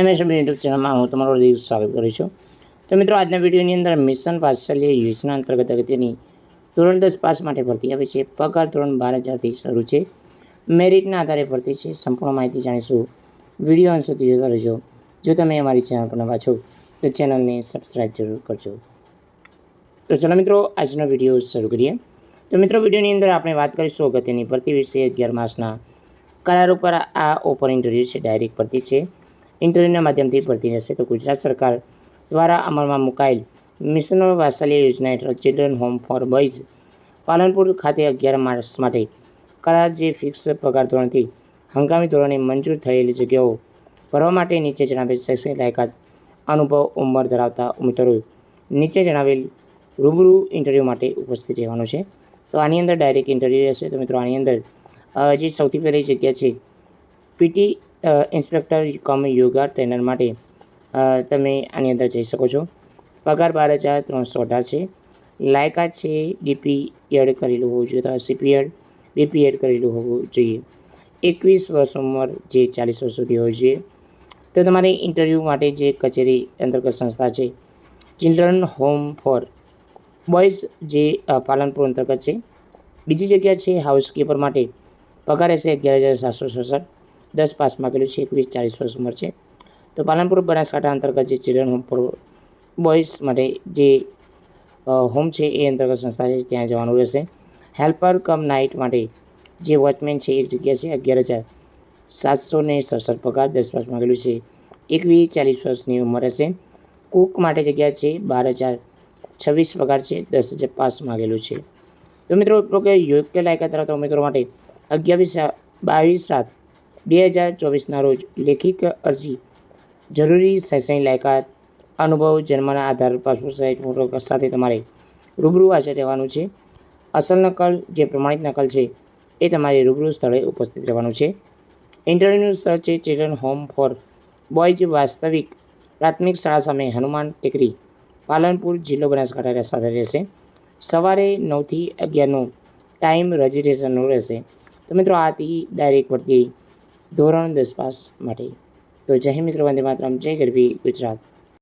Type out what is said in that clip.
MSB YouTube ચેનલમાં હું તમારું દિવસ સ્વાગત કરું છું. તો મિત્રો, આજના વિડીયોની અંદર મિશન વાત્સલ્ય યોજના અંતર્ગત અગત્યની ધોરણ દસ પાસ માટે ભરતી આવે છે. પગાર ધોરણ બાર હજારથી શરૂ છે. મેરિટના આધારે ભરતી છે. સંપૂર્ણ માહિતી જાણીશું. વીડિયો અંત સુધી જોતા રહેજો. જો તમે અમારી ચેનલ પર નવા છો, તો ચેનલને સબસ્ક્રાઈબ જરૂર કરજો. તો ચલો મિત્રો, આજનો વીડિયો શરૂ કરીએ. તો મિત્રો, વિડીયોની અંદર આપણે વાત કરીશું અગત્યની ભરતી વિશે. અગિયાર માસના કરાર ઉપર આ ઓપન ઇન્ટરવ્યૂ છે. ડાયરેક્ટ ભરતી છે. ઇન્ટરવ્યૂના માધ્યમથી ભરતી રહેશે તો ગુજરાત સરકાર દ્વારા અમલમાં મુકાયેલ મિશન વાત્સલ્ય યોજના હેઠળ children home for boys Palanpur ખાતે અગિયાર માર્ચ માટે કરાર જે ફિક્સ પગાર ધોરણથી હંગામી ધોરણે મંજૂર થયેલી જગ્યાઓ ભરવા માટે નીચે જણાવેલ શૈક્ષણિક લાયકાત અનુભવ ઉંમર ધરાવતા ઉમેદવારોએ નીચે જણાવેલ રૂબરૂ ઇન્ટરવ્યૂ માટે ઉપસ્થિત રહેવાનું છે. તો આની અંદર ડાયરેક્ટ ઇન્ટરવ્યૂ રહેશે. તો મિત્રો આની અંદર જે સૌથી પહેલી જગ્યા છે PT inspector cum yoga trainer માટે તમે આની અંદર જઈ શકો છો. પગાર બાર હજાર ત્રણસો અઢાર છે. લાયકાત છે ડીપી એડ કરેલું હોવું જોઈએ, અથવા સીપીએડ બીપી એડ કરેલું હોવું જોઈએ. એકવીસ વર્ષ ઉંમર જે ચાલીસ વર્ષ સુધી હોવી જોઈએ તો તમારે ઇન્ટરવ્યૂ માટે જે કચેરી અંતર્ગત સંસ્થા છે ચિલ્ડ્રન હોમ ફોર બોયઝ જે પાલનપુર અંતર્ગત છે. બીજી જગ્યા છે હાઉસકીપર માટે. પગાર હશે અગિયાર હજાર સાતસો સડસઠ દસ પાસ માગેલું છે, એકવીસ, ચાલીસ વર્ષ ઉંમર છે. તો પાલનપુર બનાસકાંઠા અંતર્ગત જે ચિલ્ડ્રન હોમ ફોર બોયઝ માટે જે હોમ છે, એ અંતર્ગત સંસ્થા છે, ત્યાં જવાનું રહેશે. હેલ્પર કમ નાઇટ માટે જે વોચમેન છે, એક જગ્યા છે, અગિયાર હજાર સાતસો ને સડસઠ પગાર દસ પાસ માગેલું છે. એકવીસ, ચાલીસ વર્ષની ઉંમર હશે. કુક માટે જગ્યા છે, બાર હજાર છવ્વીસ પગાર છે, દસ હજાર પાસ માગેલું છે. તો મિત્રો કે યોગ્ય લાયકાત ધરાવતા ઉમેદવારો માટે અગિયાવીસ બાવીસ, સાત બે હજાર ચોવીસના રોજ લેખિત અરજી. જરૂરી શૈક્ષણિક લાયકાત, અનુભવ, જન્મના આધાર, પાસપોર્ટ સાઇઝ, ફોટો સાથે તમારે રૂબરૂ હાજર રહેવાનું છે. અસલ નકલ જે પ્રમાણિત નકલ છે એ તમારે રૂબરૂ સ્થળે ઉપસ્થિત રહેવાનું છે. ઇન્ટરવ્યૂનું સ્થળ છે ચિલ્ડ્રન હોમ ફોર બોયઝ વાસ્તવિક પ્રાથમિક શાળા સામે હનુમાન ટેકરી, પાલનપુર જિલ્લો બનાસકાંઠા સાથે રહેશે. સવારે નવથી અગિયારનો ટાઈમ રજિસ્ટ્રેશનનો રહેશે. તો મિત્રો આથી ડાયરેક્ટ ભરતી ધોરણ દસ પાસ માટે. તો જય મિત્રો વંદે માતરમ. જય ગરબી ગુજરાત.